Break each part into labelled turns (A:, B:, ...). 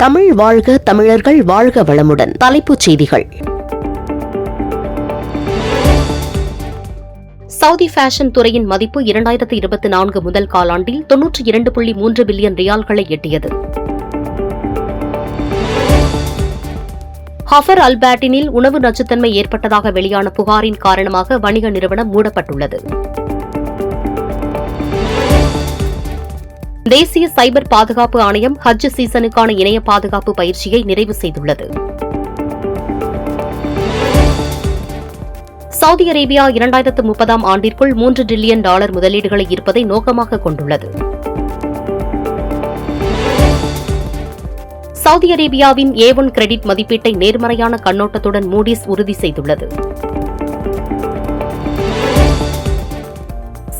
A: தமிழ் வாழ்க தமிழர்கள் வாழ்க வளமுடன். தலைப்புச் செய்திகள். சவுதி ஃபேஷன் துறையின் மதிப்பு இரண்டாயிரத்து இருபத்தி நான்கு முதல் காலாண்டில் தொன்னூற்றி இரண்டு புள்ளி மூன்று பில்லியன் ரியால்களை எட்டியது. ஹஃபர் அல்பேட்டினில் உணவு நச்சுத்தன்மை ஏற்பட்டதாக வெளியான புகாரின் காரணமாக வணிக நிறுவனம் மூடப்பட்டுள்ளது. தேசிய சைபர் பாதுகாப்பு ஆணையம் ஹஜ் சீசனுக்கான இணைய பாதுகாப்பு பயிற்சியை நிறைவு செய்துள்ளது. சவுதி அரேபியா இரண்டாயிரத்து முப்பதாம் ஆண்டிற்குள் மூன்று டிரில்லியன் டாலர் முதலீடுகளை ஈர்ப்பதை நோக்கமாக கொண்டுள்ளது. சவுதி அரேபியாவின் ஏ ஒன் கிரெடிட் மதிப்பீட்டை நேர்மறையான கண்ணோட்டத்துடன் மூடிஸ் உறுதி செய்துள்ளது.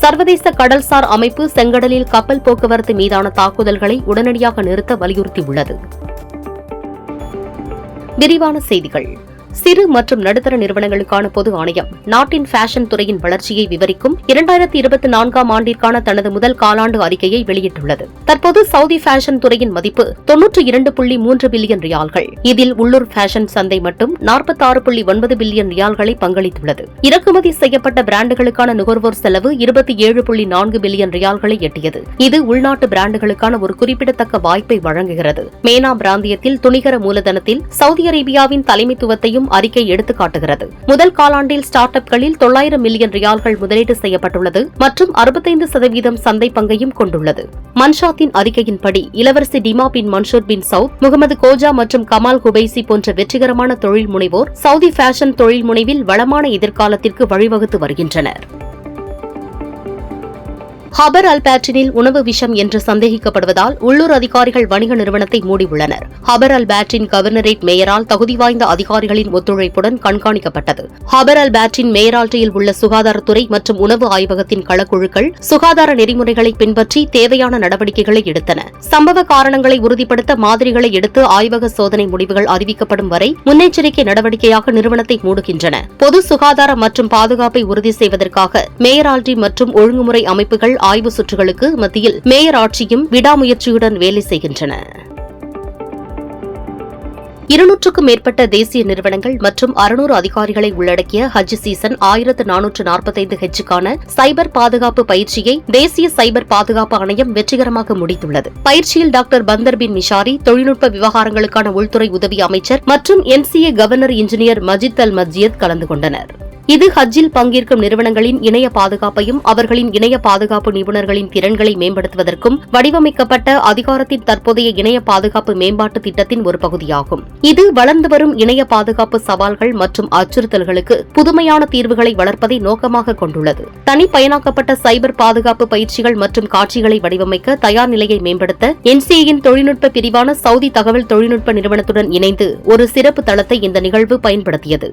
A: சர்வதேச கடல்சார் அமைப்பு செங்கடலில் கப்பல் போக்குவரத்து மீதான தாக்குதல்களை உடனடியாக நிறுத்த வலியுறுத்தியுள்ளது. விரிவான செய்திகள். சிறு மற்றும் நடுத்தர நிறுவனங்களுக்கான பொது ஆணையம். நாட்டின் ஃபேஷன் துறையின் வளர்ச்சியை விவரிக்கும் இரண்டாயிரத்தி இருபத்தி நான்காம் ஆண்டிற்கான தனது முதல் காலாண்டு அறிக்கையை வெளியிட்டுள்ளது. தற்போது சவுதி ஃபேஷன் துறையின் மதிப்பு தொன்னூற்றி இரண்டு புள்ளி மூன்று பில்லியன் ரியால்கள். இதில் உள்ளூர் ஃபேஷன் சந்தை மட்டும் நாற்பத்தாறு புள்ளி ஒன்பது பில்லியன் ரியால்களை பங்களித்துள்ளது. இறக்குமதி செய்யப்பட்ட பிராண்டுகளுக்கான நுகர்வோர் செலவு இருபத்தி ஏழு புள்ளி நான்கு பில்லியன் ரியால்களை எட்டியது. இது உள்நாட்டு பிராண்டுகளுக்கான ஒரு குறிப்பிடத்தக்க வாய்ப்பை வழங்குகிறது. மேனா பிராந்தியத்தில் துணிகர மூலதனத்தில் சவுதி அரேபியாவின் தலைமைத்துவத்தையும் அறிக்கை எடுத்துக் காட்டுகிறது. முதல் காலாண்டில் ஸ்டார்ட் அப்களில் தொள்ளாயிரம் மில்லியன் ரியால்கள் முதலீடு செய்யப்பட்டுள்ளது மற்றும் அறுபத்தைந்து சதவீதம் சந்தை பங்கையும் கொண்டுள்ளது. மன்ஷாத்தின் அறிக்கையின்படி இளவரசி Dima bin Mansour bin Saud Mohammed Khoja மற்றும் கமால் குபைசி போன்ற வெற்றிகரமான தொழில் முனைவோர் சவுதி ஃபேஷன் தொழில் முனைவில் வளமான எதிர்காலத்திற்கு வழிவகுத்து வருகின்றனர். ஹபர் அல் பேட்டினில் உணவு விஷம் என்று சந்தேகிக்கப்படுவதால் உள்ளூர் அதிகாரிகள் வணிக நிறுவனத்தை மூடியுள்ளனர். ஹபர் அல் பேட்டின் கவர்னரேட் மேயரால் தகுதி வாய்ந்த அதிகாரிகளின் ஒத்துழைப்புடன் கண்காணிக்கப்பட்டது. ஹபர் அல் பேட்டின் உள்ள சுகாதாரத்துறை மற்றும் உணவு ஆய்வகத்தின் களக்குழுக்கள் சுகாதார நெறிமுறைகளை பின்பற்றி தேவையான நடவடிக்கைகளை எடுத்தன. சம்பவ காரணங்களை உறுதிப்படுத்த மாதிரிகளை எடுத்து ஆய்வக சோதனை முடிவுகள் அறிவிக்கப்படும் வரை முன்னெச்சரிக்கை நடவடிக்கையாக நிறுவனத்தை மூடுகின்றன. பொது சுகாதாரம் மற்றும் பாதுகாப்பை உறுதி செய்வதற்காக மேயராட்சி மற்றும் ஒழுங்குமுறை அமைப்புகள் ஆய்வு சுற்றுகளுக்கு மத்தியில் மேயர் ஆட்சியும் விடாமுயற்சியுடன் வேலை செய்கின்றன. இருநூற்றுக்கும் மேற்பட்ட தேசிய நிறுவனங்கள் மற்றும் அறுநூறு அதிகாரிகளை உள்ளடக்கிய ஹஜ் சீசன் ஆயிரத்து நானூற்று நாற்பத்தைந்து ஹெச்சுக்கான சைபர் பாதுகாப்பு பயிற்சியை தேசிய சைபர் பாதுகாப்பு ஆணையம் வெற்றிகரமாக முடித்துள்ளது. பயிற்சியில் டாக்டர் பந்தர் பின் மிஷாரி தொழில்நுட்ப விவகாரங்களுக்கான உள்துறை உதவி அமைச்சர் மற்றும் NCA governor engineer Majid al மஜியத் கலந்து கொண்டனர். இது ஹஜ்ஜில் பங்கேற்கும் நிறுவனங்களின் இணைய பாதுகாப்பையும் அவர்களின் இணைய பாதுகாப்பு நிபுணர்களின் திறன்களை மேம்படுத்துவதற்கும் வடிவமைக்கப்பட்ட அதிகாரத்தின் தற்போதைய இணைய பாதுகாப்பு மேம்பாட்டு திட்டத்தின் ஒரு பகுதியாகும். இது வளர்ந்து வரும் இணைய பாதுகாப்பு சவால்கள் மற்றும் அச்சுறுத்தல்களுக்கு புதுமையான தீர்வுகளை வளர்ப்பதை நோக்கமாக கொண்டுள்ளது. தனிப்பயனாக்கப்பட்ட சைபர் பாதுகாப்பு பயிற்சிகள் மற்றும் காட்சிகளை வடிவமைக்க தயார் நிலையை மேம்படுத்த என்சிஏயின் தொழில்நுட்ப பிரிவான சவுதி தகவல் தொழில்நுட்ப நிறுவனத்துடன் இணைந்து ஒரு சிறப்பு தளத்தை இந்த நிகழ்வு பயன்படுத்தியது.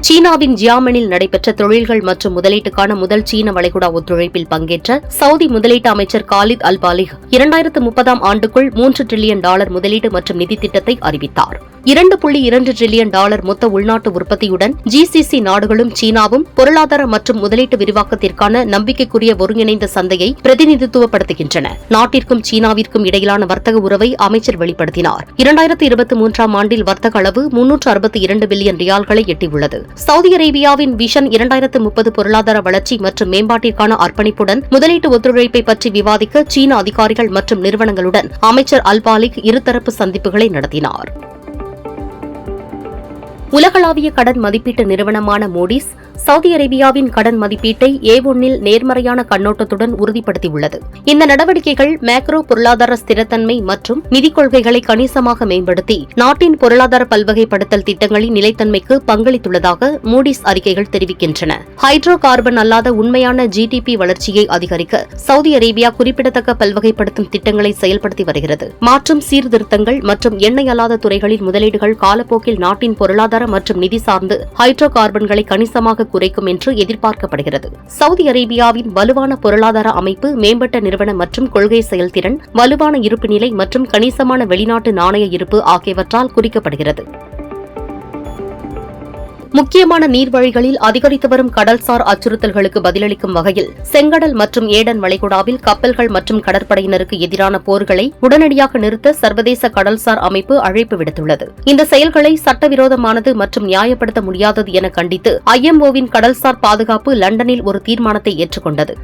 A: சீனாவின் ஜியாமனில் நடைபெற்ற தொழில்கள் மற்றும் முதலீட்டுக்கான முதல் சீன வளைகுடா ஒத்துழைப்பில் பங்கேற்ற சவுதி முதலீட்டு அமைச்சர் காலித் அல் பாலிஹ் இரண்டாயிரத்து முப்பதாம் ஆண்டுக்குள் மூன்று டிரில்லியன் டாலர் முதலீடு மற்றும் நிதி திட்டத்தை அறிவித்தார். இரண்டு புள்ளி இரண்டு டிரில்லியன் டாலர் மொத்த உள்நாட்டு உற்பத்தியுடன் ஜிசிசி நாடுகளும் சீனாவும் பொருளாதார மற்றும் முதலீட்டு விரிவாக்கத்திற்கான நம்பிக்கைக்குரிய ஒருங்கிணைந்த சந்தையை பிரதிநிதித்துவப்படுத்துகின்றன. நாட்டிற்கும் சீனாவிற்கும் இடையிலான வர்த்தக உறவை அமைச்சர் வெளிப்படுத்தினார். இரண்டாயிரத்து இருபத்தி மூன்றாம் ஆண்டில் வர்த்தக அளவு முன்னூற்று அறுபத்தி இரண்டு பில்லியன் ரியால்களை எட்டியுள்ளது. சவுதி அரேபியாவின் விஷன் இரண்டாயிரத்து முப்பது பொருளாதார வளர்ச்சி மற்றும் மேம்பாட்டிற்கான அர்ப்பணிப்புடன் முதலீட்டு ஒத்துழைப்பை பற்றி விவாதிக்க சீன அதிகாரிகள் மற்றும் நிறுவனங்களுடன் அமைச்சர் அல்பாலிக் இருதரப்பு சந்திப்புகளை நடத்தினார். உலகளாவிய கடன் மதிப்பீட்டு நிறுவனமான மோடிஸ் சவுதி அரேபியாவின் கடன் மதிப்பீட்டை ஏ ஒன்னில் நேர்மறையான கண்ணோட்டத்துடன் உறுதிப்படுத்தியுள்ளது. இந்த நடவடிக்கைகள் மேக்ரோ பொருளாதார ஸ்திரத்தன்மை மற்றும் நிதிக் கொள்கைகளை கணிசமாக மேம்படுத்தி நாட்டின் பொருளாதார பல்வகைப்படுத்தல் திட்டங்களின் நிலைத்தன்மைக்கு பங்களித்துள்ளதாக மூடிஸ் அறிக்கைகள் தெரிவிக்கின்றன. ஹைட்ரோ கார்பன் அல்லாத உண்மையான ஜிடிபி வளர்ச்சியை அதிகரிக்க சவுதி அரேபியா குறிப்பிடத்தக்க பல்வகைப்படுத்தும் திட்டங்களை செயல்படுத்தி வருகிறது. மாற்றும் சீர்திருத்தங்கள் மற்றும் எண்ணெய் அல்லாத துறைகளின் முதலீடுகள் காலப்போக்கில் நாட்டின் பொருளாதார மற்றும் நிதி சார்ந்து ஹைட்ரோ கார்பன்களை கணிசமாக குறைக்கும் என்று எதிர்பார்க்கப்படுகிறது. சவுதி அரேபியாவின் வலுவான பொருளாதார அமைப்பு மேம்பட்ட நிறுவன மற்றும் கொள்கை செயல்திறன் வலுவான இருப்பு நிலை மற்றும் கணிசமான வெளிநாட்டு நாணய இருப்பு ஆகியவற்றால் குறிக்கப்படுகிறது. முக்கியமான நீர்வழிகளில் அதிகரித்து வரும் கடல்சார் அச்சுறுத்தல்களுக்கு பதிலளிக்கும் வகையில் செங்கடல் மற்றும் ஏடன் வளைகுடாவில் கப்பல்கள் மற்றும் கடற்படையினருக்கு எதிரான போர்களை உடனடியாக நிறுத்த சர்வதேச கடல்சார் அமைப்பு அழைப்பு விடுத்துள்ளது. இந்த செயல்களை சட்டவிரோதமானது மற்றும் நியாயப்படுத்த முடியாதது என கண்டித்து ஐஎம்ஓவின் கடல்சார் பாதுகாப்பு லண்டனில் ஒரு தீர்மானத்தை ஏற்றுக்கொண்டது.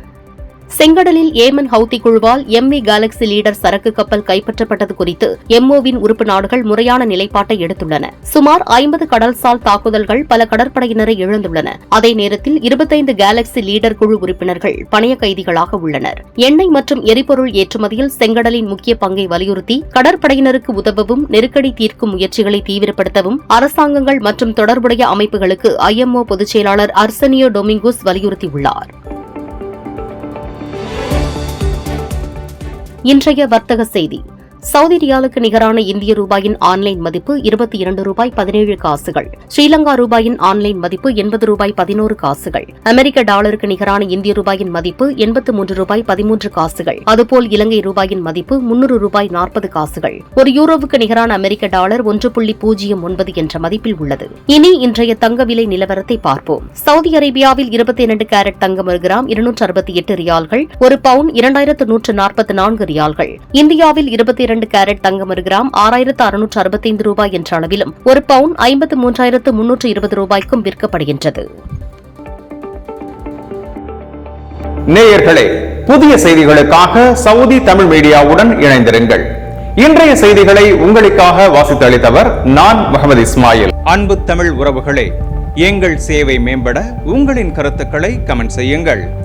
A: செங்கடலில் ஏமன் ஹவுதி குழுவால் எம்வி கேலக்சி லீடர் சரக்கு கப்பல் கைப்பற்றப்பட்டது குறித்து எம்ஓவின் உறுப்பு நாடுகள் முறையான நிலைப்பாட்டை எடுத்துள்ளன. சுமார் ஐம்பது கடல்சால் தாக்குதல்கள் பல கடற்படையினரை இழந்துள்ளன. அதே நேரத்தில் இருபத்தைந்து கேலக்சி லீடர் குழு உறுப்பினர்கள் பணைய கைதிகளாக உள்ளனர். எண்ணெய் மற்றும் எரிபொருள் ஏற்றுமதியில் செங்கடலின் முக்கிய பங்கை வலியுறுத்தி கடற்படையினருக்கு உதவவும் நெருக்கடி தீர்க்கும் முயற்சிகளை தீவிரப்படுத்தவும் அரசாங்கங்கள் மற்றும் தொடர்புடைய அமைப்புகளுக்கு ஐஎம்ஓ பொதுச் செயலாளர் அர்சனியோ டொமிங்கோஸ் வலியுறுத்தியுள்ளார். இன்றைய வர்த்தக செய்தி. சவுதி ரியாலுக்கு நிகரான இந்திய ரூபாயின் ஆன்லைன் மதிப்பு இருபத்தி இரண்டு ரூபாய் பதினேழு காசுகள். ஸ்ரீலங்கா ரூபாயின் ஆன்லைன் மதிப்பு எண்பது ரூபாய் பதினோரு காசுகள். அமெரிக்க டாலருக்கு நிகரான இந்திய ரூபாயின் மதிப்பு எண்பத்து மூன்று ரூபாய் பதிமூன்று காசுகள். அதுபோல் இலங்கை ரூபாயின் மதிப்பு முன்னூறு ரூபாய் நாற்பது காசுகள். ஒரு யூரோவுக்கு நிகரான அமெரிக்க டாலர் ஒன்று புள்ளி பூஜ்ஜியம் ஒன்பது என்ற மதிப்பில் உள்ளது. இனி இன்றைய தங்க விலை நிலவரத்தை பார்ப்போம். சவுதி அரேபியாவில் இருபத்தி இரண்டு கேரட் தங்கம் ஒரு கிராம் இருநூற்று அறுபத்தி எட்டு ரியால்கள் ஒரு பவுன் இரண்டாயிரத்து நூற்று நாற்பத்தி நான்கு ரியால்கள். இந்தியாவில் இருபத்தி இரண்டு கேரட் தங்கம் ஒரு கிராம் ஆறாயிரத்து அறுநூற்று அறுபத்தைந்து ரூபாய் என்ற அளவிலும் ஒரு பவுன் ஐம்பத்து மூன்றாயிரத்து முன்னூற்று இருபது ரூபாய்க்கும் விற்கப்படுகின்றது.
B: நேயர்களே புதிய செய்திகளுக்காக சவுதி தமிழ் மீடியாவுடன் இணைந்திருங்கள். இன்றைய செய்திகளை உங்களுக்காக வாசித்து அளித்தவர் நான் முகமது இஸ்மாயில்.
C: அன்பு தமிழ் உறவுகளே எங்கள் சேவை மேம்பட உங்களின் கருத்துக்களை கமெண்ட் செய்யுங்கள்.